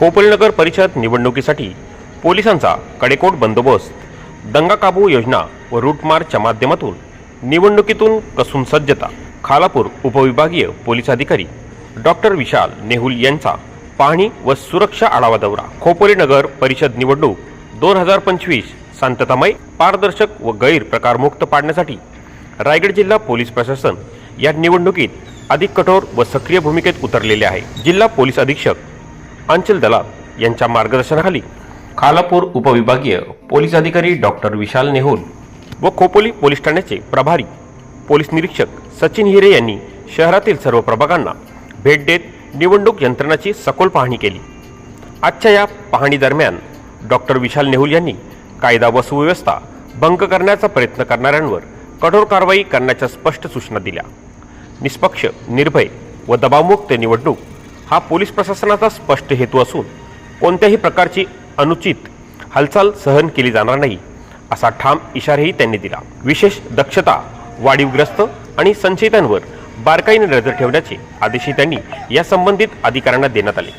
खोपलनगर परिषद निवडणुकीसाठी पोलिसांचा कडेकोट बंदोबस्त. दंगा काबू योजना व रूट मार्चच्या माध्यमातून निवडणुकीतून कसून सज्जता. खालापूर उपविभागीय पोलीस अधिकारी डॉक्टर विशाल नेहुल यांचा पाहणी व सुरक्षा आढावा दौरा. खोपोली नगर परिषद निवडणूक दोन हजार पंचवीस शांततामय पारदर्शक व गैरप्रकारमुक्त पाडण्यासाठी रायगड जिल्हा पोलीस प्रशासन या निवडणुकीत अधिक कठोर व सक्रिय भूमिकेत उतरलेले आहे. जिल्हा पोलीस अधीक्षक अंचल दलाल यांच्या मार्गदर्शनाखाली खालापूर उपविभागीय पोलीस अधिकारी डॉक्टर विशाल नेहोल व खोपोली पोलीस ठाण्याचे प्रभारी पोलीस निरीक्षक सचिन हिरे यांनी शहरातील सर्व प्रभागांना भेट देत निवडणूक यंत्रणाची सखोल पाहणी केली. आजच्या या पाहणी दरम्यान डॉक्टर विशाल नेहुल यांनी कायदा व सुव्यवस्था भंग करण्याचा प्रयत्न करणाऱ्यांवर कठोर कारवाई करण्याच्या स्पष्ट सूचना दिल्या. निष्पक्ष निर्भय व दबावमुक्त निवडणूक हा पोलीस प्रशासनाचा स्पष्ट हेतू असून कोणत्याही प्रकारची अनुचित हालचाल सहन केली जाणार नाही. असा ठाम इशाराही त्यांनी दिला. विशेष दक्षता वाढीवग्रस्त आणि संशयितांवर बारकाईने नजर ठेवण्याचे आदेशही त्यांनी या संबंधित अधिकाऱ्यांना देण्यात आले.